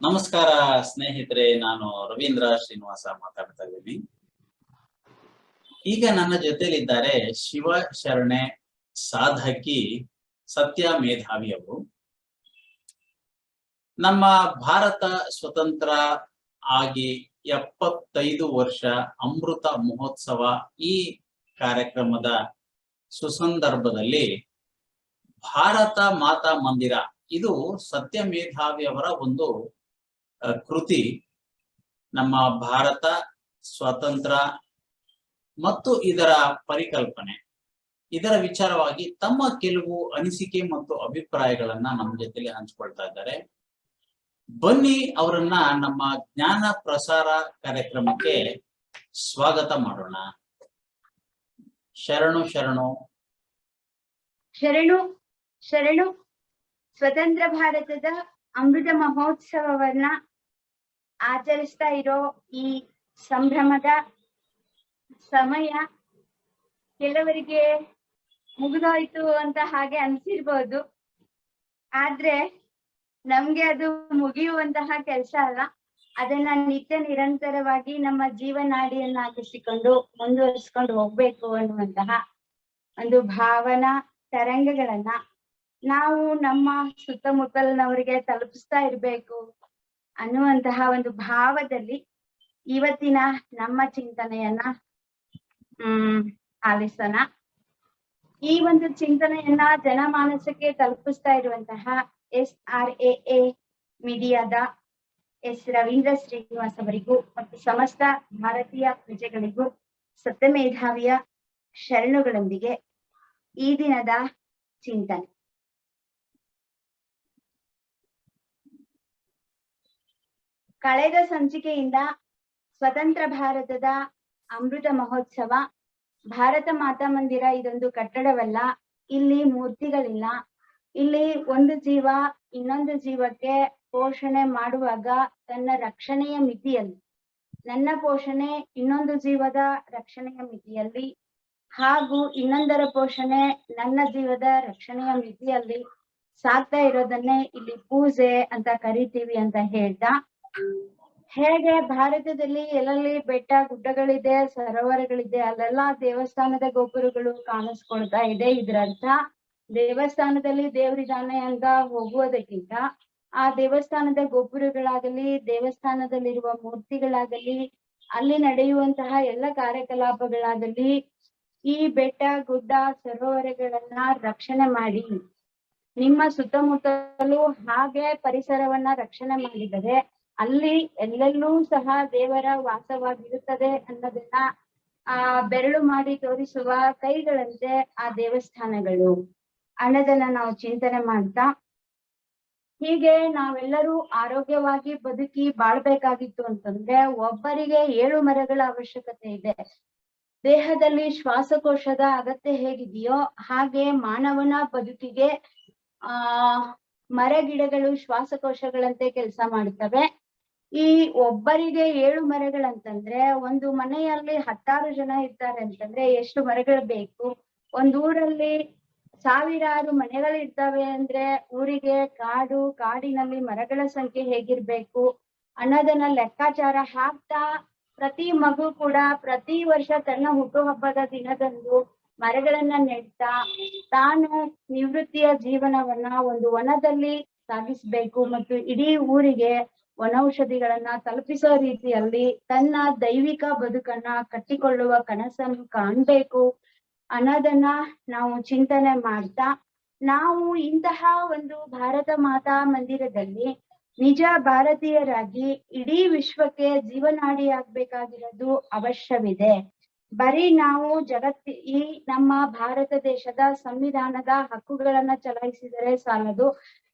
ನಮಸ್ಕಾರ ಸ್ನೇಹಿತರೆ, ನಾನು ರವೀಂದ್ರ ಶ್ರೀನಿವಾಸ ಮಾತಾಡ್ತಾ ಇದ್ದೀನಿ ಈಗ ನನ್ನ ಜೊತೆಯಲ್ಲಿದ್ದಾರೆ ಶಿವ ಶರಣೆ ಸಾಧಕಿ ಸತ್ಯ ಮೇಧಾವಿಯವರು ನಮ್ಮ ಭಾರತ ಸ್ವತಂತ್ರ ಆಗಿ ಎಪ್ಪತ್ತೈದು ವರ್ಷ ಅಮೃತ ಮಹೋತ್ಸವ ಈ ಕಾರ್ಯಕ್ರಮದ ಸುಸಂದರ್ಭದಲ್ಲಿ ಭಾರತ ಮಾತಾ ಮಂದಿರ, ಇದು ಸತ್ಯ ಮೇಧಾವಿ ಅವರ ಒಂದು ಕೃತಿ ನಮ್ಮ ಭಾರತ ಸ್ವತಂತ್ರ ಮತ್ತು ಇದರ ಪರಿಕಲ್ಪನೆ. ಇದರ ವಿಚಾರವಾಗಿ ತಮ್ಮ ಕೆಲವು ಅನಿಸಿಕೆ ಮತ್ತು ಅಭಿಪ್ರಾಯಗಳನ್ನ ನಮ್ಮ ಜೊತೆಲಿ ಹಂಚ್ಕೊಳ್ತಾ ಇದ್ದಾರೆ. ಬನ್ನಿ ಅವರನ್ನ ನಮ್ಮ ಜ್ಞಾನ ಪ್ರಸಾರ ಕಾರ್ಯಕ್ರಮಕ್ಕೆ ಸ್ವಾಗತ ಮಾಡೋಣ. ಶರಣು ಶರಣು. ಶರಣು ಶರಣು. ಸ್ವತಂತ್ರ ಭಾರತದ ಅಮೃತ ಮಹೋತ್ಸವವನ್ನ ಆಚರಿಸ್ತಾ ಇರೋ ಈ ಸಂಭ್ರಮದ ಸಮಯ ಕೆಲವರಿಗೆ ಮುಗಿದೋಯ್ತು ಅಂತ ಹಾಗೆ ಅನ್ಸಿರ್ಬೋದು. ಆದ್ರೆ ನಮ್ಗೆ ಅದು ಮುಗಿಯುವಂತಹ ಕೆಲಸ ಅಲ್ಲ. ಅದನ್ನ ನಿತ್ಯ ನಿರಂತರವಾಗಿ ನಮ್ಮ ಜೀವನಾಡಿಯನ್ನಾಗಿಸಿಕೊಂಡು ಮುಂದುವರಿಸ್ಕೊಂಡು ಹೋಗ್ಬೇಕು ಅನ್ನುವಂತಹ ಒಂದು ಭಾವನಾ ತರಂಗಗಳನ್ನ ನಾವು ನಮ್ಮ ಸುತ್ತಮುತ್ತಲಿನವರಿಗೆ ತಲುಪಿಸ್ತಾ ಇರ್ಬೇಕು ಅನ್ನುವಂತಹ ಒಂದು ಭಾವದಲ್ಲಿ ಇವತ್ತಿನ ನಮ್ಮ ಚಿಂತನೆಯನ್ನ, ಹ್ಮ್, ಆಲಿಸೋಣ. ಈ ಒಂದು ಚಿಂತನೆಯನ್ನ ಜನಮಾನಸಕ್ಕೆ ತಲುಪಿಸ್ತಾ ಇರುವಂತಹ ಎಸ್ ಆರ್ ಎ ಎ ಮೀಡಿಯಾದ ಎಸ್ ರವೀಂದ್ರ ಶ್ರೀನಿವಾಸ್ ಅವರಿಗೂ ಮತ್ತು ಸಮಸ್ತ ಭಾರತೀಯ ಪ್ರಜೆಗಳಿಗೂ, ಸತ್ಯಮೇಧಾವಿಯ ಶರಣುಗಳೊಂದಿಗೆ ಈ ದಿನದ ಚಿಂತನೆ. ಕಳೆದ ಸಂಚಿಕೆಯಿಂದ ಸ್ವತಂತ್ರ ಭಾರತದ ಅಮೃತ ಮಹೋತ್ಸವ, ಭಾರತ ಮಾತಾ ಮಂದಿರ ಇದೊಂದು ಕಟ್ಟಡವಲ್ಲ, ಇಲ್ಲಿ ಮೂರ್ತಿಗಳಿಲ್ಲ. ಇಲ್ಲಿ ಒಂದು ಜೀವ, ಇನ್ನೊಂದು ಜೀವಕ್ಕೆ ಪೋಷಣೆ ಮಾಡುವಾಗ ತನ್ನ ರಕ್ಷಣೆಯ ಮಿತಿಯಲ್ಲಿ, ನನ್ನ ಪೋಷಣೆ ಇನ್ನೊಂದು ಜೀವದ ರಕ್ಷಣೆಯ ಮಿತಿಯಲ್ಲಿ ಹಾಗೂ ಇನ್ನೊಂದರ ಪೋಷಣೆ ನನ್ನ ಜೀವದ ರಕ್ಷಣೆಯ ಮಿತಿಯಲ್ಲಿ ಸಾಕ್ತಾ ಇರೋದನ್ನೇ ಇಲ್ಲಿ ಪೂಜೆ ಅಂತ ಕರಿತೀವಿ ಅಂತ ಹೇಳ್ತಾ ಹೇಗೆ ಭಾರತದಲ್ಲಿ ಎಲ್ಲೆಲ್ಲಿ ಬೆಟ್ಟ ಗುಡ್ಡಗಳಿದೆ, ಸರೋವರಗಳಿದೆ, ಅಲ್ಲೆಲ್ಲ ದೇವಸ್ಥಾನದ ಗೋಪುರಗಳು ಕಾಣಿಸ್ಕೊಳ್ತಾ ಇದೆ ಇದ್ರರ್ಥ ದೇವಸ್ಥಾನದಲ್ಲಿ ದೇವ್ರಿದಾನೆ ಅಂತ ಹೋಗುವುದಕ್ಕಿಂತ ಆ ದೇವಸ್ಥಾನದ ಗೋಪುರಗಳಾಗಲಿ, ದೇವಸ್ಥಾನದಲ್ಲಿರುವ ಮೂರ್ತಿಗಳಾಗಲಿ, ಅಲ್ಲಿ ನಡೆಯುವಂತಹ ಎಲ್ಲ ಕಾರ್ಯಕಲಾಪಗಳಾಗಲಿ ಈ ಬೆಟ್ಟ, ಗುಡ್ಡ, ಸರೋವರಗಳನ್ನ ರಕ್ಷಣೆ ಮಾಡಿ, ನಿಮ್ಮ ಸುತ್ತಮುತ್ತಲು ಹಾಗೆ ಪರಿಸರವನ್ನ ರಕ್ಷಣೆ ಮಾಡಿದರೆ ಅಲ್ಲಿ ಎಲ್ಲೆಲ್ಲೂ ಸಹ ದೇವರ ವಾಸವಾಗಿರುತ್ತದೆ ಅನ್ನೋದನ್ನ, ಆ, ಬೆರಳು ಮಾಡಿ ತೋರಿಸುವ ಕೈಗಳಂತೆ ಆ ದೇವಸ್ಥಾನಗಳು. ಅನ್ನೋದನ್ನ ನಾವು ಚಿಂತನೆ ಮಾಡ್ತಾ, ಹೀಗೆ ನಾವೆಲ್ಲರೂ ಆರೋಗ್ಯವಾಗಿ ಬದುಕಿ ಬಾಳ್ಬೇಕಾಗಿತ್ತು ಅಂತಂದ್ರೆ ಒಬ್ಬರಿಗೆ ಏಳು ಮರಗಳ ಅವಶ್ಯಕತೆ ಇದೆ. ದೇಹದಲ್ಲಿ ಶ್ವಾಸಕೋಶದ ಅಗತ್ಯ ಹೇಗಿದೆಯೋ ಹಾಗೆ ಮಾನವನ ಬದುಕಿಗೆ, ಆ ಮರ ಗಿಡಗಳು ಶ್ವಾಸಕೋಶಗಳಂತೆ ಕೆಲಸ ಮಾಡ್ತವೆ. ಈ ಒಬ್ಬರಿಗೆ ಏಳು ಮರಗಳಂತಂದ್ರೆ ಒಂದು ಮನೆಯಲ್ಲಿ ಹತ್ತಾರು ಜನ ಇರ್ತಾರೆ ಅಂತಂದ್ರೆ ಎಷ್ಟು ಮರಗಳು ಬೇಕು? ಒಂದ್ ಊರಲ್ಲಿ ಸಾವಿರಾರು ಮನೆಗಳಿರ್ತವೆ ಅಂದ್ರೆ ಊರಿಗೆ ಕಾಡು, ಕಾಡಿನಲ್ಲಿ ಮರಗಳ ಸಂಖ್ಯೆ ಹೇಗಿರ್ಬೇಕು? ಅನ್ನೋದನ್ನ ಲೆಕ್ಕಾಚಾರ ಹಾಕ್ತಾ ಪ್ರತಿ ಮಗು ಕೂಡ ಪ್ರತಿ ವರ್ಷ ತನ್ನ ಹುಟ್ಟುಹಬ್ಬದ ದಿನದಂದು ಮರಗಳನ್ನ ನೆಡ್ತಾ ತಾನು ನಿವೃತ್ತಿಯ ಜೀವನವನ್ನ ಒಂದು ವನದಲ್ಲಿ ಸಾಗಿಸ್ಬೇಕು ಮತ್ತು ಇಡೀ ಊರಿಗೆ ವನೌಷಧಿಗಳನ್ನ ತಲುಪಿಸೋ ರೀತಿಯಲ್ಲಿ ತನ್ನ ದೈವಿಕ ಬದುಕನ್ನ ಕಟ್ಟಿಕೊಳ್ಳುವ ಕನಸನ್ನು ಕಾಣ್ಬೇಕು ಅನ್ನೋದನ್ನ ನಾವು ಚಿಂತನೆ ಮಾಡ್ತಾ, ನಾವು ಇಂತಹ ಒಂದು ಭಾರತ ಮಾತಾ ಮಂದಿರದಲ್ಲಿ ನಿಜ ಭಾರತೀಯರಾಗಿ ಇಡೀ ವಿಶ್ವಕ್ಕೆ ಜೀವನಾಡಿಯಾಗ್ಬೇಕಾಗಿರೋದು ಅವಶ್ಯವಿದೆ. ಬರೀ ನಾವು ಜಗತ್ತಿ, ಈ ನಮ್ಮ ಭಾರತ ದೇಶದ ಸಂವಿಧಾನದ ಹಕ್ಕುಗಳನ್ನ ಚಲಾಯಿಸಿದರೆ ಸಾಲದು,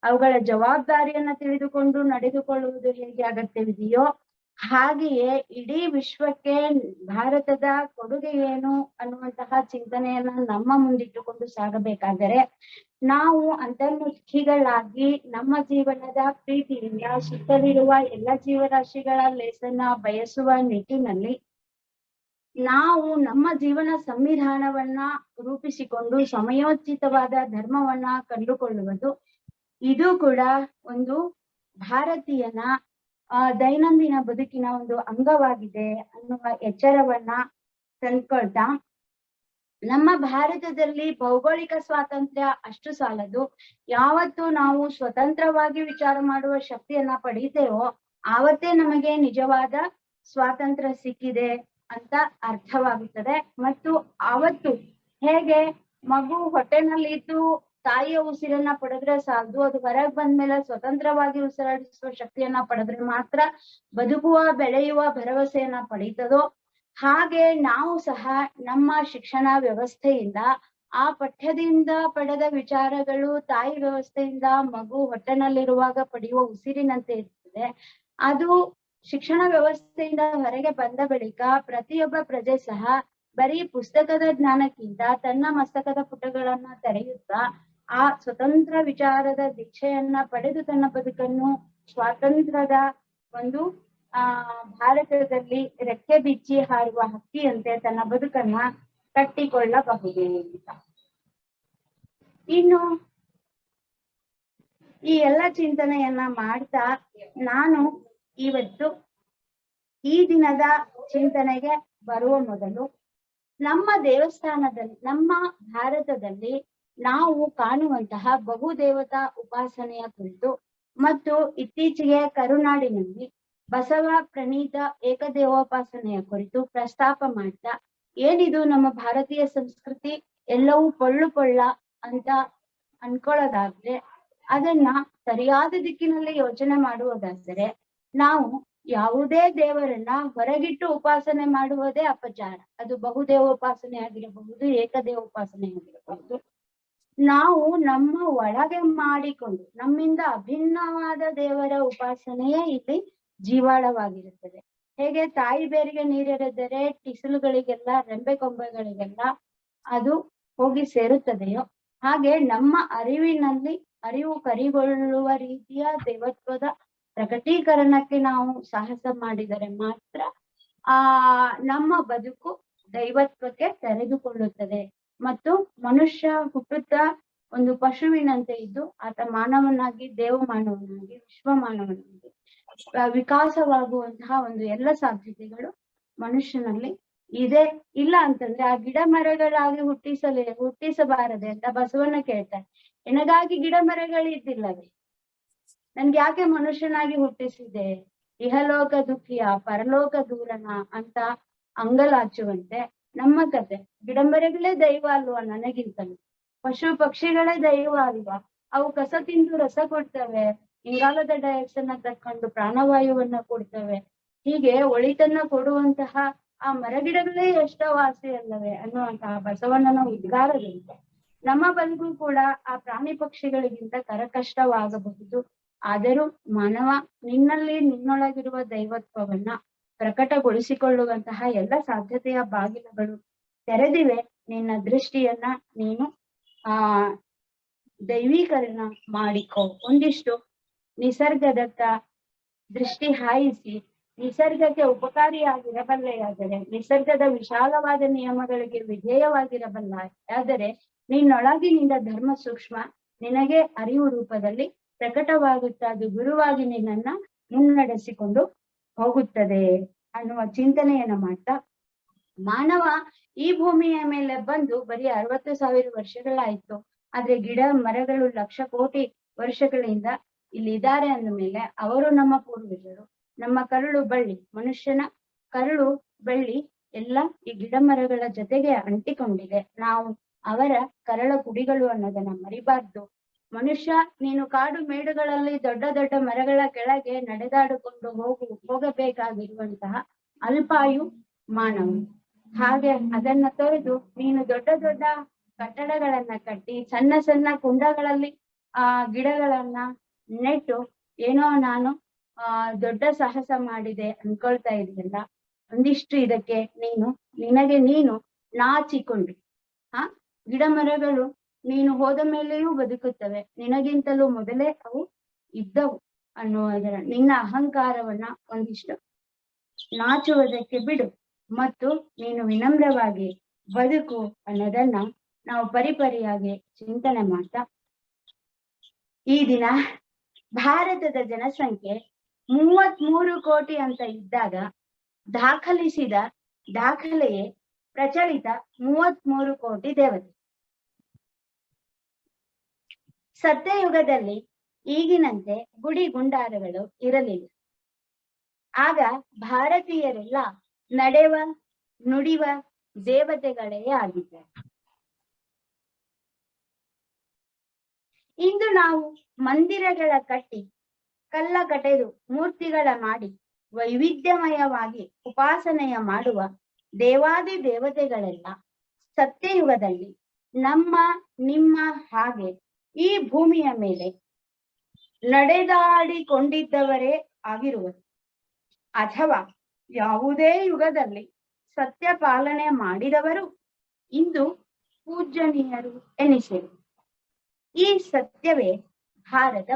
ಅವುಗಳ ಜವಾಬ್ದಾರಿಯನ್ನ ತಿಳಿದುಕೊಂಡು ನಡೆದುಕೊಳ್ಳುವುದು ಹೇಗೆ ಅಗತ್ಯವಿದೆಯೋ ಹಾಗೆಯೇ ಇಡೀ ವಿಶ್ವಕ್ಕೆ ಭಾರತದ ಕೊಡುಗೆ ಏನು ಅನ್ನುವಂತಹ ಚಿಂತನೆಯನ್ನ ನಮ್ಮ ಮುಂದಿಟ್ಟುಕೊಂಡು ಸಾಗಬೇಕಾದರೆ ನಾವು ಅಂತರ್ಮುಖಿಗಳಾಗಿ ನಮ್ಮ ಜೀವನದ ಪ್ರೀತಿಯಿಂದ ಸುತ್ತಲಿರುವ ಎಲ್ಲ ಜೀವರಾಶಿಗಳ ಲೇಸನ್ನ ಬಯಸುವ ನಿಟ್ಟಿನಲ್ಲಿ ನಾವು ನಮ್ಮ ಜೀವನ ಸಂವಿಧಾನವನ್ನ ರೂಪಿಸಿಕೊಂಡು ಸಮಯೋಚಿತವಾದ ಧರ್ಮವನ್ನ ಕಂಡುಕೊಳ್ಳುವುದು. ಇದು ಕೂಡ ಒಂದು ಭಾರತೀಯನ ದೈನಂದಿನ ಬದುಕಿನ ಒಂದು ಅಂಗವಾಗಿದೆ ಅನ್ನುವ ಎಚ್ಚರವನ್ನ ತಂದ್ಕೊಳ್ತಾ, ನಮ್ಮ ಭಾರತದಲ್ಲಿ ಭೌಗೋಳಿಕ ಸ್ವಾತಂತ್ರ್ಯ ಅಷ್ಟು ಸಾಲದು. ಯಾವತ್ತು ನಾವು ಸ್ವತಂತ್ರವಾಗಿ ವಿಚಾರ ಮಾಡುವ ಶಕ್ತಿಯನ್ನ ಪಡೀತೇವೋ, ಆವತ್ತೇ ನಮಗೆ ನಿಜವಾದ ಸ್ವಾತಂತ್ರ್ಯ ಸಿಕ್ಕಿದೆ. ಅಂತ ಅರ್ಥವಾಗುತ್ತದೆ. ಮತ್ತು ಅವತ್ತು ಹೇಗೆ ಮಗು ಹೊಟ್ಟೆನಲ್ಲಿ ಇದ್ದು ತಾಯಿಯ ಉಸಿರನ್ನ ಪಡೆದ್ರೆ ಸಾಲದು, ಅದು ಹೊರಗ್ ಬಂದ್ಮೇಲೆ ಸ್ವತಂತ್ರವಾಗಿ ಉಸಿರಾಡಿಸುವ ಶಕ್ತಿಯನ್ನ ಪಡೆದ್ರೆ ಮಾತ್ರ ಬದುಕುವ, ಬೆಳೆಯುವ ಭರವಸೆಯನ್ನ ಪಡೀತದೋ, ಹಾಗೆ ನಾವು ಸಹ ನಮ್ಮ ಶಿಕ್ಷಣ ವ್ಯವಸ್ಥೆಯಿಂದ, ಆ ಪಠ್ಯದಿಂದ ಪಡೆದ ವಿಚಾರಗಳು ತಾಯಿ ವ್ಯವಸ್ಥೆಯಿಂದ ಮಗು ಹೊಟ್ಟೆನಲ್ಲಿರುವಾಗ ಪಡೆಯುವ ಉಸಿರಿನಂತೆ ಇರ್ತದೆ. ಅದು ಶಿಕ್ಷಣ ವ್ಯವಸ್ಥೆಯಿಂದ ಹೊರಗೆ ಬಂದ ಬಳಿಕ ಪ್ರತಿಯೊಬ್ಬ ಪ್ರಜೆ ಸಹ ಬರೀ ಪುಸ್ತಕದ ಜ್ಞಾನಕ್ಕಿಂತ ತನ್ನ ಮಸ್ತಕದ ಪುಟಗಳನ್ನ ತೆರೆಯುತ್ತಾ ಆ ಸ್ವತಂತ್ರ ವಿಚಾರದ ದೀಕ್ಷೆಯನ್ನ ಪಡೆದು ತನ್ನ ಬದುಕನ್ನು ಸ್ವಾತಂತ್ರ್ಯದ ಒಂದು, ಆ, ಭಾರತದಲ್ಲಿ ರೆಕ್ಕೆ ಬಿಚ್ಚಿ ಹಾರುವ ಹಕ್ಕಿಯಂತೆ ತನ್ನ ಬದುಕನ್ನ ಕಟ್ಟಿಕೊಳ್ಳಬಹುದು. ಅಂತ ಇನ್ನು ಈ ಎಲ್ಲ ಚಿಂತನೆಯನ್ನ ಮಾಡ್ತಾ ನಾನು ಇವತ್ತು ಈ ದಿನದ ಚಿಂತನೆಗೆ ಬರುವ ಮೊದಲು ನಮ್ಮ ದೇವಸ್ಥಾನದಲ್ಲಿ, ನಮ್ಮ ಭಾರತದಲ್ಲಿ ನಾವು ಕಾಣುವಂತಹ ಬಹುದೇವತಾ ಉಪಾಸನೆಯ ಕುರಿತು ಮತ್ತು ಇತ್ತೀಚೆಗೆ ಕರುನಾಡಿನಲ್ಲಿ ಬಸವ ಪ್ರಣೀತ ಏಕದೇವೋಪಾಸನೆಯ ಕುರಿತು ಪ್ರಸ್ತಾಪ ಮಾಡ್ತಾ, ಏನಿದು ನಮ್ಮ ಭಾರತೀಯ ಸಂಸ್ಕೃತಿ ಎಲ್ಲವೂ ಪೊಳ್ಳು ಪೊಳ್ಳ ಅಂತ ಅನ್ಕೊಳ್ಳೋದಾದ್ರೆ ಅದನ್ನ ಸರಿಯಾದ ದಿಕ್ಕಿನಲ್ಲಿ ಯೋಚನೆ ಮಾಡುವುದಾದರೆ ನಾವು ಯಾವುದೇ ದೇವರನ್ನ ಹೊರಗಿಟ್ಟು ಉಪಾಸನೆ ಮಾಡುವುದೇ ಅಪಚಾರ. ಅದು ಬಹುದೇವೋಪಾಸನೆ ಆಗಿರಬಹುದು ಏಕದೇವೋಪಾಸನೆ ಆಗಿರಬಹುದು. ನಾವು ನಮ್ಮ ಒಳಗೆ ಮಾಡಿಕೊಂಡು, ನಮ್ಮಿಂದ ಅಭಿನ್ನವಾದ ದೇವರ ಉಪಾಸನೆಯೇ ಇಲ್ಲಿ ಜೀವಾಳವಾಗಿರುತ್ತದೆ. ಹೇಗೆ ತಾಯಿ ಬೇರಿಗೆ ನೀರೆರೆದರೆ ಟಿಸಲುಗಳಿಗೆಲ್ಲ ರೆಂಬೆ ಕೊಂಬೆಗಳಿಗೆಲ್ಲ ಅದು ಹೋಗಿ ಸೇರುತ್ತದೆಯೋ? ಹಾಗೆ ನಮ್ಮ ಅರಿವಿನಲ್ಲಿ, ಅರಿವು ಕರಿಗೊಳ್ಳುವ ರೀತಿಯ ದೇವತ್ವದ ಪ್ರಕಟೀಕರಣಕ್ಕೆ ನಾವು ಸಾಹಸ ಮಾಡಿದರೆ ಮಾತ್ರ, ಆ, ನಮ್ಮ ಬದುಕು ದೈವತ್ವಕ್ಕೆ ತೆರೆದುಕೊಳ್ಳುತ್ತದೆ. ಮತ್ತು ಮನುಷ್ಯ ಹುಟ್ಟುತ್ತಾ ಒಂದು ಪಶುವಿನಂತೆ ಇದ್ದು, ಆತ ಮಾನವನಾಗಿ ದೇವ ಮಾನವನಾಗಿ ವಿಶ್ವ ಮಾನವನಾಗಿ ವಿಕಾಸವಾಗುವಂತಹ ಒಂದು ಎಲ್ಲ ಸಾಧ್ಯತೆಗಳು ಮನುಷ್ಯನಲ್ಲಿ ಇದೆ. ಇಲ್ಲ ಅಂತಂದ್ರೆ ಆ ಗಿಡ ಮರಗಳಾಗಿ ಹುಟ್ಟಿಸಲೇ, ಹುಟ್ಟಿಸಬಾರದೆ ಅಂತ ಬಸವಣ್ಣ ಕೇಳ್ತಾರೆ. ಎನಗಾಗಿ ಗಿಡ ಮರಗಳಿದ್ದಿಲ್ಲವೇ? ನನ್ಗೆ ಯಾಕೆ ಮನುಷ್ಯನಾಗಿ ಹುಟ್ಟಿಸಿದೆ? ಇಹಲೋಕ ದುಃಖಿಯ, ಪರಲೋಕ ದೂರನ ಅಂತ ಅಂಗಲಾಚುವಂತೆ ನಮ್ಮ ಕತೆ. ಗಿಡಮರಗಳೇ ದೈವ ಅಲ್ವಾ ನನಗಿಂತಲೂ? ಪಶು ಪಕ್ಷಿಗಳೇ ದೈವ ಅಲ್ವಾ? ಅವು ಕಸ ತಿಂದು ರಸ ಕೊಡ್ತವೆ. ಇಂಗಾಲದ ಡೈಆಕ್ಸೈಡ್ನ ತಕ್ಕೊಂಡು ಪ್ರಾಣವಾಯುವನ್ನ ಕೊಡ್ತವೆ. ಹೀಗೆ ಒಳಿತನ್ನ ಕೊಡುವಂತಹ ಆ ಮರಗಿಡಗಳೇ ಎಷ್ಟೋ ವಾಸಿ ಅಲ್ಲವೇ ಅನ್ನುವಂತಹ ಬಸವಣ್ಣನ ಉದ್ಗಾರದಿಂದ. ನಮ್ಮ ಬದುಕು ಕೂಡ ಆ ಪ್ರಾಣಿ ಪಕ್ಷಿಗಳಿಗಿಂತ ಕರಕಷ್ಟವಾಗಬಹುದು. ಆದರೂ ಮಾನವ ನಿನ್ನಲ್ಲಿ ನಿನ್ನೊಳಗಿರುವ ದೈವತ್ವವನ್ನ ಪ್ರಕಟಗೊಳಿಸಿಕೊಳ್ಳುವಂತಹ ಎಲ್ಲ ಸಾಧ್ಯತೆಯ ಬಾಗಿಲುಗಳು ತೆರೆದಿವೆ. ನಿನ್ನ ದೃಷ್ಟಿಯನ್ನ ನೀನು ಆ ದೈವೀಕರಣ ಮಾಡಿಕೊ. ಒಂದಿಷ್ಟು ನಿಸರ್ಗದತ್ತ ದೃಷ್ಟಿ ಹಾಯಿಸಿ, ನಿಸರ್ಗಕ್ಕೆ ಉಪಕಾರಿಯಾಗಿರಬಲ್ಲೆಯಾದರೆ, ನಿಸರ್ಗದ ವಿಶಾಲವಾದ ನಿಯಮಗಳಿಗೆ ವಿಧೇಯವಾಗಿರಬಲ್ಲ ಆದರೆ ನಿನ್ನೊಳಗಿನಿಂದ ಧರ್ಮ ಸೂಕ್ಷ್ಮ ನಿನಗೆ ಅರಿವು ರೂಪದಲ್ಲಿ ಪ್ರಕಟವಾಗುತ್ತಾ ಅದು ಗುರುವಾಗಿ ನಿನ್ನನ್ನ ಮುನ್ನಡೆಸಿಕೊಂಡು ಹೋಗುತ್ತದೆ ಅನ್ನುವ ಚಿಂತನೆಯನ್ನ ಮಾಡ್ತಾ ಮಾನವ ಈ ಭೂಮಿಯ ಮೇಲೆ ಬಂದು ಬರೀ ಅರವತ್ತು ಸಾವಿರ ವರ್ಷಗಳಾಯ್ತು. ಆದ್ರೆ ಗಿಡ, ಮರಗಳು ಲಕ್ಷ ಕೋಟಿ ವರ್ಷಗಳಿಂದ ಇಲ್ಲಿ ಇದ್ದಾರೆ ಅಂದ ಮೇಲೆ ಅವರು ನಮ್ಮ ಪೂರ್ವಜರು ನಮ್ಮ ಕರುಳು ಬಳ್ಳಿ, ಮನುಷ್ಯನ ಕರುಳು ಬಳ್ಳಿ ಎಲ್ಲ ಈ ಗಿಡ, ಮರಗಳ ಜೊತೆಗೆ ಅಂಟಿಕೊಂಡಿದೆ. ನಾವು ಅವರ ಕರಳ ಕುಡಿಗಳು ಅನ್ನೋದನ್ನ ಮರಿಬಾರ್ದು. ಮನುಷ್ಯ, ನೀನು ಕಾಡು ಮೇಡುಗಳಲ್ಲಿ ದೊಡ್ಡ ದೊಡ್ಡ ಮರಗಳ ಕೆಳಗೆ ನಡೆದಾಡಿಕೊಂಡು ಹೋಗು, ಹೋಗಬೇಕಾಗಿರುವಂತಹ ಅಲ್ಪಾಯು ಮಾನವ. ಹಾಗೆ ಅದನ್ನ ತೊರೆದು ನೀನು ದೊಡ್ಡ ದೊಡ್ಡ ಕಟ್ಟಡಗಳನ್ನ ಕಟ್ಟಿ, ಸಣ್ಣ ಸಣ್ಣ ಕುಂಡಗಳಲ್ಲಿ ಆ ಗಿಡಗಳನ್ನ ನೆಟ್ಟು, ಏನೋ ನಾನು, ಆ, ದೊಡ್ಡ ಸಾಹಸ ಮಾಡಿದೆ ಅನ್ಕೊಳ್ತಾ ಇದೆಯಲ್ಲ ಒಂದಿಷ್ಟು ಇದಕ್ಕೆ ನೀನು, ನಿನಗೆ ನೀನು ನಾಚಿಕೊಂಡು. ಆ ಗಿಡ ಮರಗಳು ನೀನು ಹೋದ ಮೇಲೆಯೂ ಬದುಕುತ್ತವೆ. ನಿನಗಿಂತಲೂ ಮೊದಲೇ ಅವು ಇದ್ದವು ಅನ್ನುವುದರ ನಿನ್ನ ಅಹಂಕಾರವನ್ನ ಒಂದಿಷ್ಟು ನಾಚುವುದಕ್ಕೆ ಬಿಡು ಮತ್ತು ನೀನು ವಿನಮ್ರವಾಗಿ ಬದುಕು ಅನ್ನೋದನ್ನ ನಾವು ಪರಿಪರಿಯಾಗಿ ಚಿಂತನೆ ಮಾಡ್ತಾ. ಈ ದಿನ ಭಾರತದ ಜನಸಂಖ್ಯೆ ಮೂವತ್ಮೂರು ಕೋಟಿ ಅಂತ ಇದ್ದಾಗ ದಾಖಲಿಸಿದ ದಾಖಲೆಯೇ ಪ್ರಚಲಿತ ಮೂವತ್ಮೂರು ಕೋಟಿ ದೇವತೆ. ಸತ್ಯಯುಗದಲ್ಲಿ ಈಗಿನಂತೆ ಗುಡಿ ಗುಂಡಾರಗಳು ಇರಲಿಲ್ಲ. ಆಗ ಭಾರತೀಯರೆಲ್ಲ ನಡೆವ, ನುಡಿವ ದೇವತೆಗಳೇ ಆಗಿದ್ದಾರೆ. ಇಂದು ನಾವು ಮಂದಿರಗಳ ಕಟ್ಟಿ, ಕಲ್ಲ ಕಟೆದು ಮೂರ್ತಿಗಳ ಮಾಡಿ, ವೈವಿಧ್ಯಮಯವಾಗಿ ಉಪಾಸನೆಯ ಮಾಡುವ ದೇವಾದಿ ದೇವತೆಗಳೆಲ್ಲ ಸತ್ಯಯುಗದಲ್ಲಿ ನಮ್ಮ, ನಿಮ್ಮ ಹಾಗೆ ಈ ಭೂಮಿಯ ಮೇಲೆ ನಡೆದಾಡಿಕೊಂಡಿದ್ದವರೇ ಆಗಿರುವರು. ಅಥವಾ ಯಾವುದೇ ಯುಗದಲ್ಲಿ ಸತ್ಯ ಪಾಲನೆ ಮಾಡಿದವರು ಇಂದು ಪೂಜನೀಯರು ಎನಿಸಿರು. ಈ ಸತ್ಯವೇ ಭಾರತ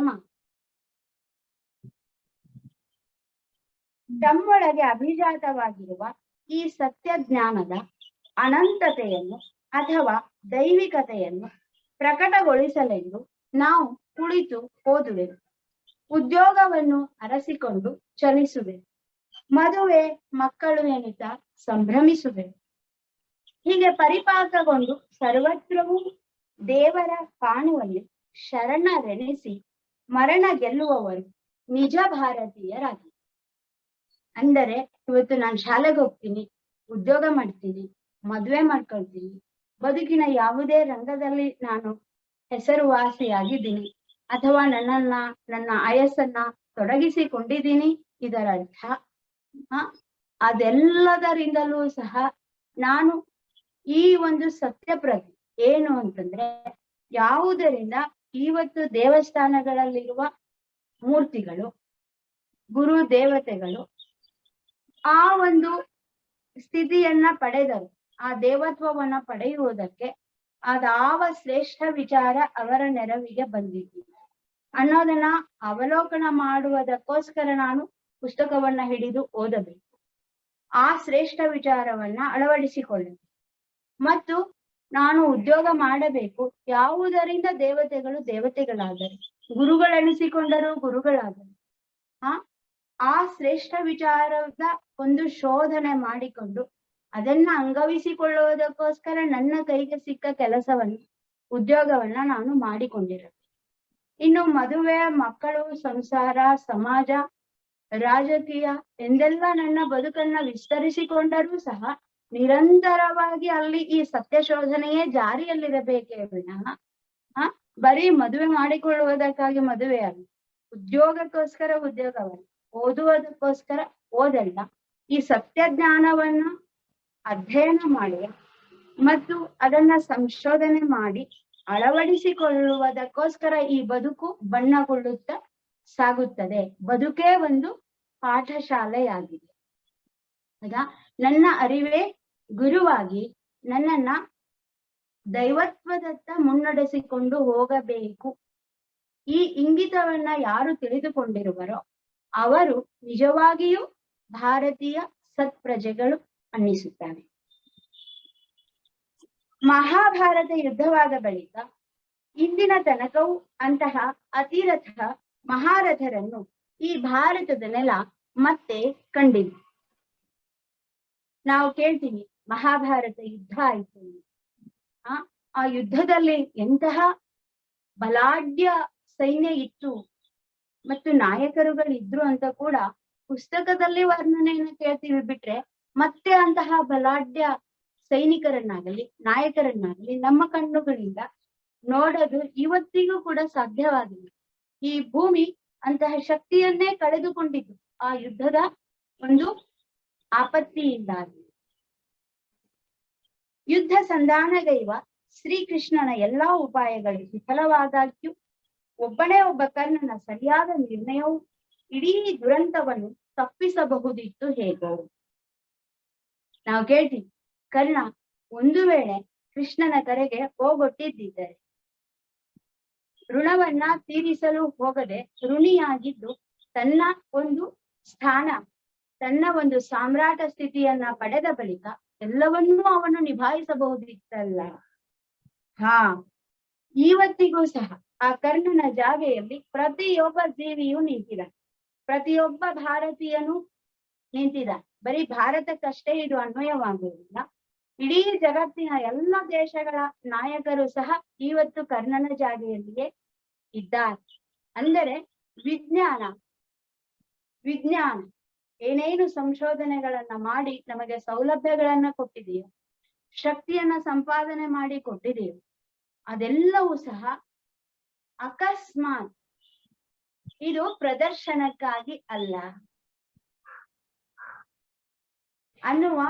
ತಮ್ಮೊಳಗೆ ಅಭಿಜಾತವಾಗಿರುವ ಈ ಸತ್ಯ ಜ್ಞಾನದ ಅನಂತತೆಯನ್ನು ಅಥವಾ ದೈವಿಕತೆಯನ್ನು ಪ್ರಕಟಗೊಳಿಸಲೆಂದು ನಾವು ಕುಳಿತು ಓದುವೆವು ಉದ್ಯೋಗವನ್ನು ಅರಸಿಕೊಂಡು ಚಲಿಸುವೆ. ಮದುವೆ ಮಕ್ಕಳು ಎನಿತ ಸಂಭ್ರಮಿಸುವೆವು ಹೀಗೆ ಪರಿಪಾಕಗೊಂಡು ಸರ್ವತ್ರವೂ ದೇವರ ಕಾಣುವಲ್ಲಿ ಶರಣರೆನಿಸಿ ಮರಣ ಗೆಲ್ಲುವವರು ನಿಜ ಭಾರತೀಯರಾಗಿ. ಅಂದರೆ ಇವತ್ತು ನಾನು ಶಾಲೆಗೆ ಹೋಗ್ತೀನಿ, ಉದ್ಯೋಗ ಮಾಡ್ತೀನಿ, ಮದ್ವೆ ಮಾಡ್ಕೊಳ್ತೀನಿ ಬದುಕಿನ ಯಾವುದೇ ರಂಗದಲ್ಲಿ ನಾನು ಹೆಸರುವಾಸಿಯಾಗಿದ್ದೀನಿ ಅಥವಾ ನನ್ನನ್ನ, ನನ್ನ ಆಯಸ್ಸನ್ನ ತೊಡಗಿಸಿಕೊಂಡಿದ್ದೀನಿ ಇದರರ್ಥ ಅದೆಲ್ಲದರಿಂದಲೂ ಸಹ ನಾನು ಈ ಒಂದು ಸತ್ಯ ಪ್ರತಿ ಏನು ಅಂತಂದ್ರೆ ಯಾವುದರಿಂದ ಇವತ್ತು ದೇವಸ್ಥಾನಗಳಲ್ಲಿರುವ ಮೂರ್ತಿಗಳು, ಗುರು ದೇವತೆಗಳು ಆ ಒಂದು ಸ್ಥಿತಿಯನ್ನ ಪಡೆದರು ಆ ದೇವತ್ವವನ್ನ ಪಡೆಯುವುದಕ್ಕೆ ಅದಾವ ಶ್ರೇಷ್ಠ ವಿಚಾರ ಅವರ ನೆರವಿಗೆ ಬಂದಿದ್ದು ಅನ್ನೋದನ್ನ ಅವಲೋಕನ ಮಾಡುವುದಕ್ಕೋಸ್ಕರ ನಾನು ಪುಸ್ತಕವನ್ನ ಹಿಡಿದು ಓದಬೇಕು ಆ ಶ್ರೇಷ್ಠ ವಿಚಾರವನ್ನ ಅಳವಡಿಸಿಕೊಳ್ಳಬೇಕು ಮತ್ತು ನಾನು ಉದ್ಯೋಗ ಮಾಡಬೇಕು. ಯಾವುದರಿಂದ ದೇವತೆಗಳು ದೇವತೆಗಳಾದರು? ಗುರುಗಳೆನಿಸಿಕೊಂಡರು ಗುರುಗಳಾದರು. ಆ ಆ ಶ್ರೇಷ್ಠ ವಿಚಾರದ ಒಂದು ಶೋಧನೆ ಮಾಡಿಕೊಂಡು ಅದನ್ನ ಅಂಗವಿಸಿಕೊಳ್ಳುವುದಕ್ಕೋಸ್ಕರ ನನ್ನ ಕೈಗೆ ಸಿಕ್ಕ ಕೆಲಸವನ್ನು ಉದ್ಯೋಗವನ್ನ ನಾನು ಮಾಡಿಕೊಂಡಿರಬೇಕು ಇನ್ನು ಮದುವೆ, ಮಕ್ಕಳು, ಸಂಸಾರ, ಸಮಾಜ, ರಾಜಕೀಯ ಎಂದೆಲ್ಲ ನನ್ನ ಬದುಕನ್ನ ವಿಸ್ತರಿಸಿಕೊಂಡರೂ ಸಹ ನಿರಂತರವಾಗಿ ಅಲ್ಲಿ ಈ ಸತ್ಯ ಶೋಧನೆಯೇ ಜಾರಿಯಲ್ಲಿರಬೇಕೇ ವಿನಃ, ಆ, ಬರೀ ಮದುವೆ ಮಾಡಿಕೊಳ್ಳುವುದಕ್ಕಾಗಿ ಮದುವೆ ಅಲ್ಲ, ಉದ್ಯೋಗಕ್ಕೋಸ್ಕರ ಉದ್ಯೋಗವಲ್ಲ, ಓದುವುದಕ್ಕೋಸ್ಕರ ಓದಲ್ಲ, ಈ ಸತ್ಯ ಜ್ಞಾನವನ್ನ ಅಧ್ಯಯನ ಮಾಡಿ ಮತ್ತು ಅದನ್ನ ಸಂಶೋಧನೆ ಮಾಡಿ ಅಳವಡಿಸಿಕೊಳ್ಳುವುದಕ್ಕೋಸ್ಕರ ಈ ಬದುಕು ಬಣ್ಣಗೊಳ್ಳುತ್ತಾ ಸಾಗುತ್ತದೆ. ಬದುಕೇ ಒಂದು ಪಾಠಶಾಲೆಯಾಗಿದೆ. ಹೌದಾ ನನ್ನ ಅರಿವೇ ಗುರುವಾಗಿ ನನ್ನನ್ನ ದೈವತ್ವದತ್ತ ಮುನ್ನಡೆಸಿಕೊಂಡು ಹೋಗಬೇಕು. ಈ ಇಂಗಿತವನ್ನ ಯಾರು ತಿಳಿದುಕೊಂಡಿರುವರೋ, ಅವರು ನಿಜವಾಗಿಯೂ ಭಾರತೀಯ ಸತ್ಪ್ರಜೆಗಳು. ಅನ್ನಿಸುತ್ತಾರೆ ಮಹಾಭಾರತ ಯುದ್ಧವಾದ ಬಳಿಕ ಇಂದಿನ ತನಕವೂ ಅಂತಹ ಅತಿರಥ ಮಹಾರಥರನ್ನು ಈ ಭಾರತದ ನೆಲ ಮತ್ತೆ ಕಂಡಿಲ್ಲ. ನಾವು ಕೇಳ್ತೀವಿ, ಮಹಾಭಾರತ ಯುದ್ಧ ಆಯ್ತು. ಆ ಯುದ್ಧದಲ್ಲಿ ಎಂತಹ ಬಲಾಢ್ಯ ಸೈನ್ಯ ಇತ್ತು ಮತ್ತು ನಾಯಕರುಗಳಿದ್ರು ಅಂತ ಕೂಡ ಪುಸ್ತಕದಲ್ಲಿ ವರ್ಣನೆಯನ್ನು ಕೇಳ್ತೀವಿ ಬಿಟ್ರೆ ಮತ್ತೆ ಅಂತಹ ಬಲಾಢ್ಯ ಸೈನಿಕರನ್ನಾಗಲಿ, ನಾಯಕರನ್ನಾಗಲಿ ನಮ್ಮ ಕಣ್ಣುಗಳಿಂದ ನೋಡೋದು ಇವತ್ತಿಗೂ ಕೂಡ ಸಾಧ್ಯವಾಗಿಲ್ಲ ಈ ಭೂಮಿ ಅಂತಹ ಶಕ್ತಿಯನ್ನೇ ಕಳೆದುಕೊಂಡಿದ್ದು ಆ ಯುದ್ಧದ ಒಂದು ಆಪತ್ತಿಯಿಂದಾಗಿ. ಯುದ್ಧ ಸಂಧಾನಗೈವ ಶ್ರೀಕೃಷ್ಣನ ಎಲ್ಲಾ ಉಪಾಯಗಳು ವಿಫಲವಾದಾಗ್ಯೂ ಒಬ್ಬನೇ ಒಬ್ಬ ಕರ್ಣನ ಸರಿಯಾದ ನಿರ್ಣಯವು ಇಡೀ ದುರಂತವನ್ನು ತಪ್ಪಿಸಬಹುದಿತ್ತು ಹೇಗೋ. ನಾವು ಕೇಳ್ತೀವಿ, ಕರ್ಣ, ಒಂದು ವೇಳೆ ಕೃಷ್ಣನ ಕರೆಗೆ ಹೋಗೊಟ್ಟಿದ್ದರೆ ಋಣವನ್ನ ತೀರಿಸಲು ಹೋಗದೆ ಋಣಿಯಾಗಿದ್ದು ತನ್ನ ಒಂದು ಸ್ಥಾನ, ತನ್ನ ಒಂದು ಸಾಮ್ರಾಟ ಸ್ಥಿತಿಯನ್ನ ಪಡೆದ ಬಳಿಕ ಎಲ್ಲವನ್ನೂ ಅವನು ನಿಭಾಯಿಸಬಹುದಿತ್ತಲ್ಲ? ಹಾ, ಇವತ್ತಿಗೂ ಸಹ ಆ ಕರ್ಣನ ಜಾಗೆಯಲ್ಲಿ ಪ್ರತಿಯೊಬ್ಬ ಜೀವಿಯೂ ನಿಂತಿದ್ದಾನೆ ಪ್ರತಿಯೊಬ್ಬ ಭಾರತೀಯನು ನಿಂತಿದ. ಬರೀ ಭಾರತಕ್ಕಷ್ಟೇ ಇದು ಅನ್ವಯವಾಗುವುದಿಲ್ಲ. ಇಡೀ ಜಗತ್ತಿನ ಎಲ್ಲ ದೇಶಗಳ ನಾಯಕರು ಸಹ ಇವತ್ತು ಕರ್ಣನ ಜಾಗೆಯಲ್ಲಿಯೇ ಇದ್ದಾರೆ. ಅಂದರೆ ವಿಜ್ಞಾನ ವಿಜ್ಞಾನ ಏನೇನು ಸಂಶೋಧನೆಗಳನ್ನ ಮಾಡಿ ನಮಗೆ ಸೌಲಭ್ಯಗಳನ್ನ ಕೊಟ್ಟಿದೆಯೋ, ಶಕ್ತಿಯನ್ನ ಸಂಪಾದನೆ ಮಾಡಿ ಕೊಟ್ಟಿದೆಯೋ, ಅದೆಲ್ಲವೂ ಸಹ ಅಕಸ್ಮಾತ್ ಇದು ಪ್ರದರ್ಶನಕ್ಕಾಗಿ ಅಲ್ಲ. ಅನ್ನುವ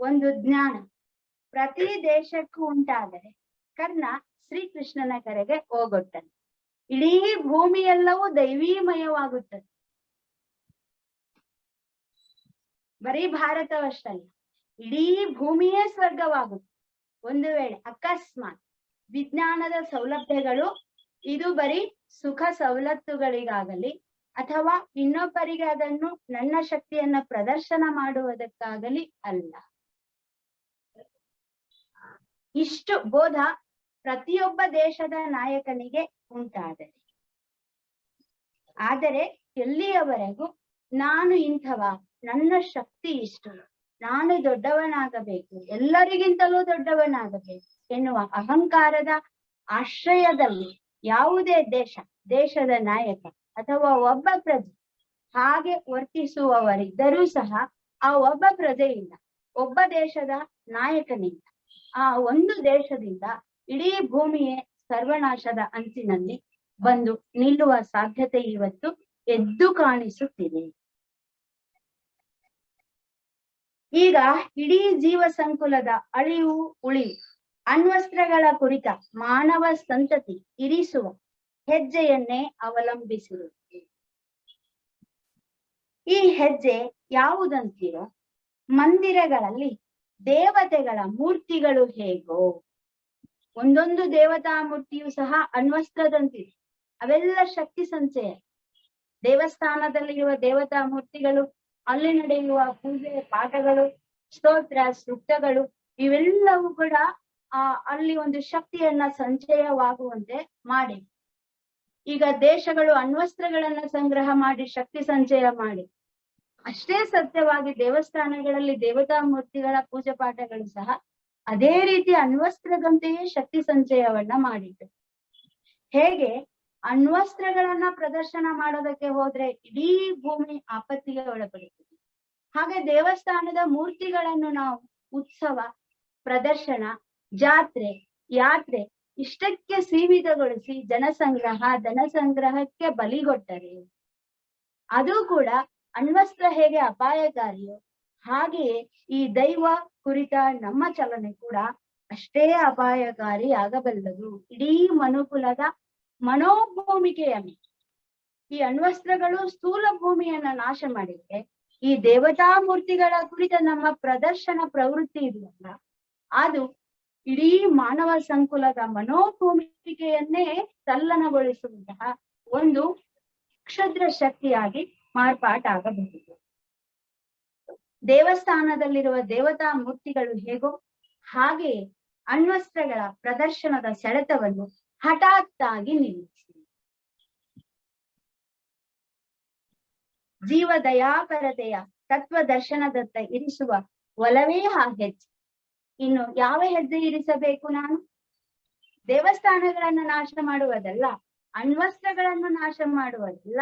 ಒಂದು ಜ್ಞಾನ ಪ್ರತಿ ದೇಶಕ್ಕೂ ಉಂಟಾದರೆ ಕರ್ಣ ಶ್ರೀಕೃಷ್ಣನ ಕರೆಗೆ ಹೋಗುತ್ತಾನೆ ಇಡೀ ಭೂಮಿಯೆಲ್ಲವೂ ದೈವೀಮಯವಾಗುತ್ತದೆ. ಬರೀ ಭಾರತವಷ್ಟಲ್ಲ, ಇಡೀ ಭೂಮಿಯೇ ಸ್ವರ್ಗವಾಗುತ್ತೆ ಒಂದು ವೇಳೆ ಅಕಸ್ಮಾತ್ ವಿಜ್ಞಾನದ ಸೌಲಭ್ಯಗಳು, ಇದು ಬರೀ ಸುಖ ಸವಲತ್ತುಗಳಿಗಾಗಲಿ ಅಥವಾ ಇನ್ನೊಬ್ಬರಿಗೆ ಅದನ್ನು ನನ್ನ ಶಕ್ತಿಯನ್ನ ಪ್ರದರ್ಶನ ಮಾಡುವುದಕ್ಕಾಗಲಿ ಅಲ್ಲ. ಇಷ್ಟು ಬೋಧ ಪ್ರತಿಯೊಬ್ಬ ದೇಶದ ನಾಯಕನಿಗೆ ಉಂಟಾದರೆ. ಆದರೆ ಎಲ್ಲಿಯವರೆಗೂ ನಾನು ಇಂಥವ, ನನ್ನ ಶಕ್ತಿ ಇಷ್ಟು, ನಾನು ದೊಡ್ಡವನಾಗಬೇಕು, ಎಲ್ಲರಿಗಿಂತಲೂ ದೊಡ್ಡವನಾಗಬೇಕು ಎನ್ನುವ ಅಹಂಕಾರದ ಆಶ್ರಯದಲ್ಲಿ ಯಾವುದೇ ದೇಶ, ದೇಶದ ನಾಯಕ ಅಥವಾ ಒಬ್ಬ ಪ್ರಜೆ ಹಾಗೆ ವರ್ತಿಸುವವರಿದ್ದರೂ ಸಹ ಆ ಒಬ್ಬ ಪ್ರಜೆಯಿಂದ, ಒಬ್ಬ ದೇಶದ ನಾಯಕನಿಂದ, ಆ ಒಂದು ದೇಶದಿಂದ ಇಡೀ ಭೂಮಿಯೇ ಸರ್ವನಾಶದ ಅಂಚಿನಲ್ಲಿ ಬಂದು ನಿಲ್ಲುವ ಸಾಧ್ಯತೆ ಇವತ್ತು ಎದ್ದು ಕಾಣಿಸುತ್ತಿದೆ. ಈಗ ಇಡೀ ಜೀವ ಸಂಕುಲದ ಅಳಿವು, ಉಳಿವು, ಅಣ್ವಸ್ತ್ರಗಳ ಕುರಿತ ಮಾನವ ಸಂತತಿ ಇರಿಸುವ ಹೆಜ್ಜೆಯನ್ನೇ ಅವಲಂಬಿಸಿರುತ್ತೆ ಈ ಹೆಜ್ಜೆ ಯಾವುದಂತೀರೋ? ಮಂದಿರಗಳಲ್ಲಿ ದೇವತೆಗಳ ಮೂರ್ತಿಗಳು ಹೇಗೋ? ಒಂದೊಂದು ದೇವತಾ ಮೂರ್ತಿಯು ಸಹ ಅಣ್ವಸ್ತ್ರದಂತಿದೆ. ಅವೆಲ್ಲ ಶಕ್ತಿ ಸಂಚಯ. ದೇವಸ್ಥಾನದಲ್ಲಿರುವ ದೇವತಾ ಮೂರ್ತಿಗಳು, ಅಲ್ಲಿ ನಡೆಯುವ ಪೂಜೆ, ಪಾಠಗಳು, ಸ್ತೋತ್ರ ಸೂಕ್ತಗಳು ಇವೆಲ್ಲವೂ ಕೂಡ ಆ ಅಲ್ಲಿ ಒಂದು ಶಕ್ತಿಯನ್ನ ಸಂಚಯವಾಗುವಂತೆ ಮಾಡಿ ಈಗ ದೇಶಗಳು ಅಣ್ವಸ್ತ್ರಗಳನ್ನ ಸಂಗ್ರಹ ಮಾಡಿ, ಶಕ್ತಿ ಸಂಚಯ ಮಾಡಿ. ಅಷ್ಟೇ ಸತ್ಯವಾಗಿ ದೇವಸ್ಥಾನಗಳಲ್ಲಿ ದೇವತಾ ಮೂರ್ತಿಗಳ ಪೂಜೆ ಪಾಠಗಳು ಸಹ ಅದೇ ರೀತಿ ಅಣ್ವಸ್ತ್ರದಂತೆಯೇ ಶಕ್ತಿ ಸಂಚಯವನ್ನ ಮಾಡಿದ್ದು. ಹೇಗೆ? ಅಣ್ವಸ್ತ್ರಗಳನ್ನ ಪ್ರದರ್ಶನ ಮಾಡೋದಕ್ಕೆ ಹೋದ್ರೆ ಇಡೀ ಭೂಮಿ ಆಪತ್ತಿಗೆ ಒಳಪಡುತ್ತದೆ ಹಾಗೆ ದೇವಸ್ಥಾನದ ಮೂರ್ತಿಗಳನ್ನು ನಾವು ಉತ್ಸವ, ಪ್ರದರ್ಶನ, ಜಾತ್ರೆ, ಯಾತ್ರೆ ಇಷ್ಟಕ್ಕೆ ಸೀಮಿತಗೊಳಿಸಿ ಜನಸಂಗ್ರಹ, ಧನಸಂಗ್ರಹಕ್ಕೆ ಬಲಿಗೊಟ್ಟರೆ ಅದು ಕೂಡ ಅಣ್ವಸ್ತ್ರ ಹೇಗೆ ಅಪಾಯಕಾರಿಯೋ ಹಾಗೆಯೇ ಈ ದೈವ ಕುರಿತ ನಮ್ಮ ಚಲನೆ ಕೂಡ ಅಷ್ಟೇ ಅಪಾಯಕಾರಿ ಆಗಬಲ್ಲದು. ಇಡೀ ಮನುಕುಲದ ಮನೋಭೂಮಿಕೆಯ ಮೇಲೆ. ಈ ಅಣ್ವಸ್ತ್ರಗಳು ಸ್ಥೂಲ ಭೂಮಿಯನ್ನ ನಾಶ ಮಾಡಿದ್ರೆ, ಈ ದೇವತಾ ಮೂರ್ತಿಗಳ ಕುರಿತ ನಮ್ಮ ಪ್ರದರ್ಶನ ಪ್ರವೃತ್ತಿ ಇದೆಯಲ್ಲ, ಅದು ಇಡೀ ಮಾನವ ಸಂಕುಲದ ಮನೋಭೂಮಿಕೆಯನ್ನೇ ತಲ್ಲಣಗೊಳಿಸುವಂತಹ ಒಂದು ಕ್ಷದ್ರ ಶಕ್ತಿಯಾಗಿ ಮಾರ್ಪಾಟಾಗಬಹುದು. ದೇವಸ್ಥಾನದಲ್ಲಿರುವ ದೇವತಾ ಮೂರ್ತಿಗಳು ಹೇಗೋ ಹಾಗೆಯೇ ಅಣ್ವಸ್ತ್ರಗಳ ಪ್ರದರ್ಶನದ ಸೆಳೆತವನ್ನು ಹಠಾತ್ತಾಗಿ ನಿಲ್ಲಿಸಿ. ಜೀವ ದಯಾಪರತೆಯ ತತ್ವ ದರ್ಶನದತ್ತ ಇರಿಸುವ ಒಲವೇ ಹೆಜ್ಜೆ ಇನ್ನು ಯಾವ ಹೆಜ್ಜೆ ಇರಿಸಬೇಕು ನಾನು? ದೇವಸ್ಥಾನಗಳನ್ನ ನಾಶ ಮಾಡುವುದಲ್ಲ, ಅಣ್ವಸ್ತ್ರಗಳನ್ನು ನಾಶ ಮಾಡುವುದಲ್ಲ,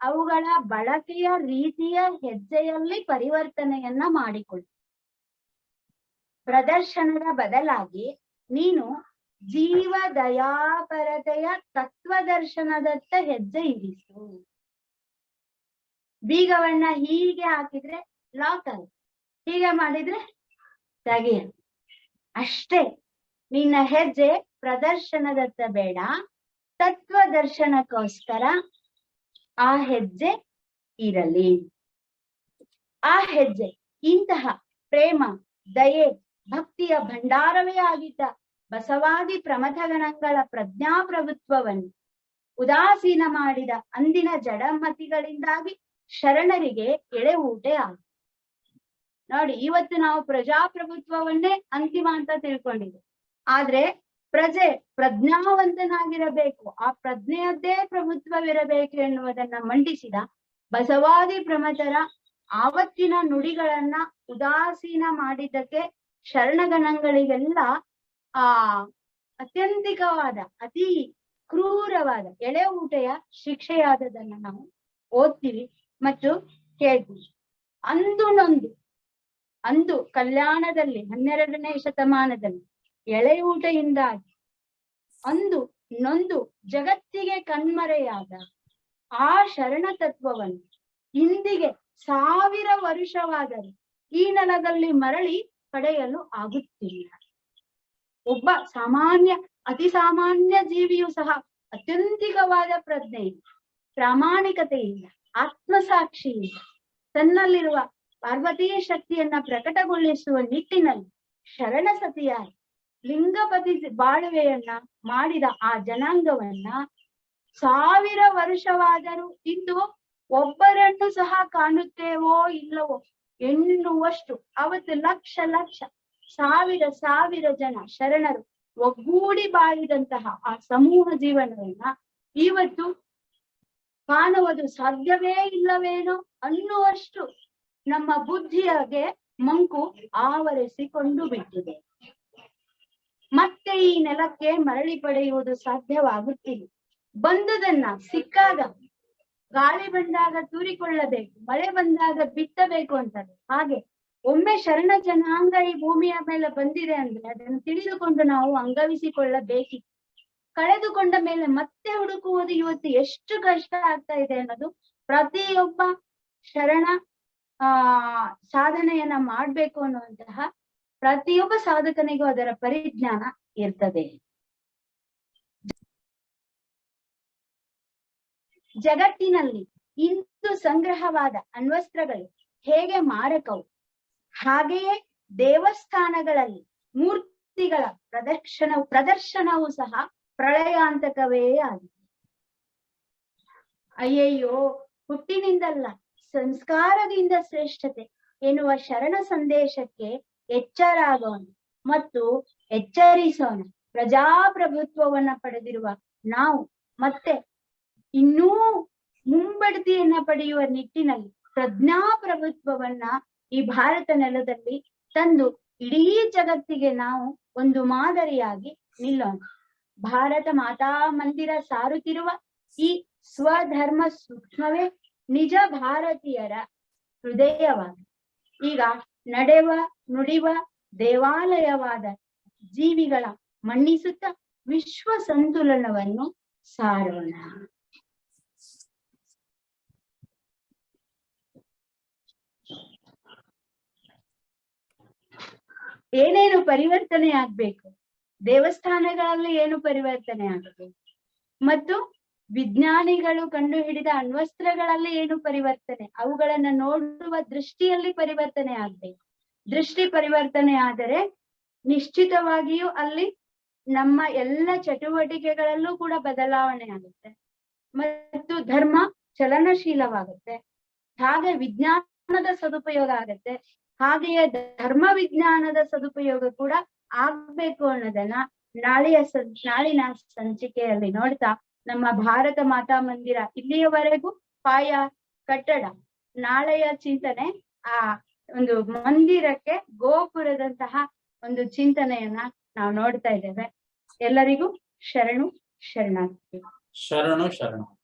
ಅವುಗಳ ಬಳಕೆಯ ರೀತಿಯ ಹೆಜ್ಜೆಯಲ್ಲಿ ಪರಿವರ್ತನೆಯನ್ನ ಮಾಡಿಕೊಳ್ಳು. ಪ್ರದರ್ಶನದ ಬದಲಾಗಿ ನೀನು ಜೀವ ದಯಾಪರತೆಯ ತತ್ವದರ್ಶನದತ್ತ ಹೆಜ್ಜೆ ಇರಿಸು. ಬೀಗವನ್ನ ಹೀಗೆ ಹಾಕಿದ್ರೆ ಲಾಕ್ ಆಗುತ್ತೆ ಹೀಗೆ ಮಾಡಿದ್ರೆ ತೆಗೆಯ ಅಷ್ಟೇ. ನಿನ್ನ ಹೆಜ್ಜೆ ಪ್ರದರ್ಶನದತ್ತ ಬೇಡ ತತ್ವ ದರ್ಶನಕ್ಕೋಸ್ಕರ ಆ ಹೆಜ್ಜೆ ಇರಲಿ. ಆ ಹೆಜ್ಜೆ, ಇಂತಹ ಪ್ರೇಮ, ದಯೆ, ಭಕ್ತಿಯ ಭಂಡಾರವೇ ಆಗಿದ್ದ ಬಸವಾದಿ ಪ್ರಮಥಗಣಗಳ ಪ್ರಜ್ಞಾಪ್ರಭುತ್ವವನ್ನು ಉದಾಸೀನ ಮಾಡಿದ ಅಂದಿನ ಜಡಮತಿಗಳಿಂದಾಗಿ ಶರಣರಿಗೆ ಎಳೆ ಊಟೆ ಆಗ ನೋಡಿ, ಇವತ್ತು ನಾವು ಪ್ರಜಾಪ್ರಭುತ್ವವನ್ನೇ ಅಂತಿಮ ಅಂತ ತಿಳ್ಕೊಂಡಿದ್ದೆ ಆದ್ರೆ ಪ್ರಜೆ ಪ್ರಜ್ಞಾವಂತನಾಗಿರಬೇಕು, ಆ ಪ್ರಜ್ಞೆಯದ್ದೇ ಪ್ರಭುತ್ವವಿರಬೇಕು ಎನ್ನುವುದನ್ನ ಮಂಡಿಸಿದ ಬಸವಾದಿ ಪ್ರಮತರ ಆವತ್ತಿನ ನುಡಿಗಳನ್ನ ಉದಾಸೀನ ಮಾಡಿದ್ದಕ್ಕೆ ಶರಣಗಣಗಳಿಗೆಲ್ಲ, ಆ, ಅತ್ಯಂತಿಕವಾದ, ಅತಿ ಕ್ರೂರವಾದ ಎಳೆ ಊಟೆಯ ಶಿಕ್ಷೆಯಾದದನ್ನ ನಾವು ಓದ್ತೀವಿ ಮತ್ತು ಕೇಳ್ತೀವಿ. ಅಂದು ನೊಂದು ಅಂದು ಕಲ್ಯಾಣದಲ್ಲಿ, ಹನ್ನೆರಡನೇ ಶತಮಾನದಲ್ಲಿ ಎಳೆಯೂಟೆಯಿಂದಾಗಿ, ಅಂದು ನೊಂದು ಜಗತ್ತಿಗೆ ಕಣ್ಮರೆಯಾದ ಆ ಶರಣ ತತ್ವವನ್ನು ಇಂದಿಗೆ ಸಾವಿರ ವರುಷವಾದರೂ ಈ ನೆಲದಲ್ಲಿ ಮರಳಿ ಪಡೆಯಲು ಆಗುತ್ತಿಲ್ಲ. ಒಬ್ಬ ಸಾಮಾನ್ಯ, ಅತಿ ಸಾಮಾನ್ಯ ಜೀವಿಯು ಸಹ ಅತ್ಯಂತಿಕವಾದ ಪ್ರಜ್ಞೆಯಿಂದ ಪ್ರಾಮಾಣಿಕತೆಯಿಂದ ಆತ್ಮಸಾಕ್ಷಿಯಿಂದ ತನ್ನಲ್ಲಿರುವ ಪಾರ್ವತೀಯ ಶಕ್ತಿಯನ್ನ ಪ್ರಕಟಗೊಳಿಸುವ ನಿಟ್ಟಿನಲ್ಲಿ ಶರಣ ಸತಿಯಾಗಿ ಲಿಂಗಪತಿ ಬಾಳುವೆಯನ್ನ ಮಾಡಿದ ಆ ಜನಾಂಗವನ್ನ ಸಾವಿರ ವರ್ಷವಾದರೂ ಇಂದು ಒಬ್ಬರನ್ನು ಸಹ ಕಾಣುತ್ತೇವೋ ಇಲ್ಲವೋ ಎನ್ನುವಷ್ಟು ಅವತ್ತು ಲಕ್ಷ ಲಕ್ಷ, ಸಾವಿರ ಸಾವಿರ ಜನ ಶರಣರು ಒಗ್ಗೂಡಿ ಬಾಳಿದಂತಹ ಆ ಸಮೂಹ ಜೀವನವನ್ನ ಇವತ್ತು ಕಾಣುವುದು ಸಾಧ್ಯವೇ ಇಲ್ಲವೇನೋ ಅನ್ನುವಷ್ಟು ನಮ್ಮ ಬುದ್ಧಿಯಗೆ ಮಂಕು ಆವರಿಸಿಕೊಂಡು ಬಿಟ್ಟಿದೆ. ಮತ್ತೆ ಈ ನೆಲಕ್ಕೆ ಮರಳಿ ಪಡೆಯುವುದು ಸಾಧ್ಯವಾಗುತ್ತಿಲ್ಲ. ಬಂದುದನ್ನ ಸಿಕ್ಕಾಗ ಗಾಳಿ ಬಂದಾಗ ತೂರಿಕೊಳ್ಳಬೇಕು, ಮಳೆ ಬಂದಾಗ ಬಿತ್ತಬೇಕು ಅಂತಾರೆ ಹಾಗೆ ಒಮ್ಮೆ ಶರಣ ಜನಾಂಗ ಈ ಭೂಮಿಯ ಮೇಲೆ ಬಂದಿದೆ ಅಂದ್ರೆ ಅದನ್ನು ತಿಳಿದುಕೊಂಡು ನಾವು ಅಂಗವಿಸಿಕೊಳ್ಳಬೇಕಿತ್ತು. ಕಳೆದುಕೊಂಡ ಮೇಲೆ ಮತ್ತೆ ಹುಡುಕುವುದು ಇವತ್ತು ಎಷ್ಟು ಕಷ್ಟ ಆಗ್ತಾ ಇದೆ ಅನ್ನೋದು ಪ್ರತಿಯೊಬ್ಬ ಶರಣ ಆ, ಸಾಧನೆಯನ್ನ ಮಾಡ್ಬೇಕು ಅನ್ನುವಂತಹ ಪ್ರತಿಯೊಬ್ಬ ಸಾಧಕನಿಗೂ ಅದರ ಪರಿಜ್ಞಾನ ಇರ್ತದೆ. ಜಗತ್ತಿನಲ್ಲಿ ಇಂದು ಸಂಗ್ರಹವಾದ ಅಣ್ವಸ್ತ್ರಗಳು ಹೇಗೆ ಮಾರಕವು? ಹಾಗೆಯೇ ದೇವಸ್ಥಾನಗಳಲ್ಲಿ ಮೂರ್ತಿಗಳ ಪ್ರದರ್ಶನ, ಪ್ರದರ್ಶನವೂ ಸಹ ಪ್ರಳಯಾಂತಕವೇ ಆಗಿದೆ. ಅಯ್ಯಯ್ಯೋ, ಹುಟ್ಟಿನಿಂದಲ್ಲ ಸಂಸ್ಕಾರದಿಂದ ಶ್ರೇಷ್ಠತೆ ಎನ್ನುವ ಶರಣ ಸಂದೇಶಕ್ಕೆ ಎಚ್ಚರಾಗೋಣ ಮತ್ತು ಎಚ್ಚರಿಸೋಣ. ಪ್ರಜಾಪ್ರಭುತ್ವವನ್ನ ಪಡೆದಿರುವ ನಾವು ಮತ್ತೆ ಇನ್ನೂ ಮುಂಬಡ್ತಿಯನ್ನ ಪಡೆಯುವ ನಿಟ್ಟಿನಲ್ಲಿ ಪ್ರಜ್ಞಾಪ್ರಭುತ್ವವನ್ನ ಈ ಭಾರತ ನೆಲದಲ್ಲಿ ತಂದು ಇಡೀ ಜಗತ್ತಿಗೆ ನಾವು ಒಂದು ಮಾದರಿಯಾಗಿ ನಿಲ್ಲೋಣ. ಭಾರತ ಮಾತಾ ಮಂದಿರ ಸಾರುತ್ತಿರುವ ಈ ಸ್ವಧರ್ಮ ಸೂಕ್ಷ್ಮವೇ ನಿಜ ಭಾರತೀಯರ ಹೃದಯವಾಗಿ ಈಗ ನಡೆವ, ನುಡಿವ, ದೇವಾಲಯವಾದ ಜೀವಿಗಳ ಮಣ್ಣಿಸುತ್ತ ವಿಶ್ವ ಸಂತುಲನವನ್ನು ಸಾರೋಣ. ಏನೇನು ಪರಿವರ್ತನೆ ಆಗ್ಬೇಕು ದೇವಸ್ಥಾನಗಳಲ್ಲಿ ಏನು ಪರಿವರ್ತನೆ ಆಗಬೇಕು ಮತ್ತು ವಿಜ್ಞಾನಿಗಳು ಕಂಡು ಹಿಡಿದ ಅಣ್ವಸ್ತ್ರಗಳಲ್ಲಿ ಏನು ಪರಿವರ್ತನೆ? ಅವುಗಳನ್ನ ನೋಡುವ ದೃಷ್ಟಿಯಲ್ಲಿ ಪರಿವರ್ತನೆ ಆಗ್ಬೇಕು. ದೃಷ್ಟಿ ಪರಿವರ್ತನೆ ಆದರೆ ನಿಶ್ಚಿತವಾಗಿಯೂ ಅಲ್ಲಿ ನಮ್ಮ ಎಲ್ಲ ಚಟುವಟಿಕೆಗಳಲ್ಲೂ ಕೂಡ ಬದಲಾವಣೆ ಆಗುತ್ತೆ. ಮತ್ತು ಧರ್ಮ ಚಲನಶೀಲವಾಗುತ್ತೆ. ಹಾಗೆ ವಿಜ್ಞಾನದ ಸದುಪಯೋಗ ಆಗತ್ತೆ. ಹಾಗೆಯೇ ಧರ್ಮ ವಿಜ್ಞಾನದ ಸದುಪಯೋಗ ಕೂಡ ಆಗ್ಬೇಕು ಅನ್ನೋದನ್ನ ನಾಳೆಯ ನಾಳಿನ ಸಂಚಿಕೆಯಲ್ಲಿ ನೋಡ್ತಾ ನಮ್ಮ ಭಾರತ ಮಾತಾ ಮಂದಿರ ಇಲ್ಲಿಯವರೆಗೂ ಪಾಯ ಕಟ್ಟಡ. ನಾಳೆಯ ಚಿಂತನೆ ಆ ಒಂದು ಮಂದಿರಕ್ಕೆ ಗೋಪುರದಂತಹ ಒಂದು ಚಿಂತನೆಯನ್ನ ನಾವು ನೋಡ್ತಾ ಇದ್ದೇವೆ. ಎಲ್ಲರಿಗೂ ಶರಣು ಶರಣಾರ್ಥಿ. ಶರಣು ಶರಣು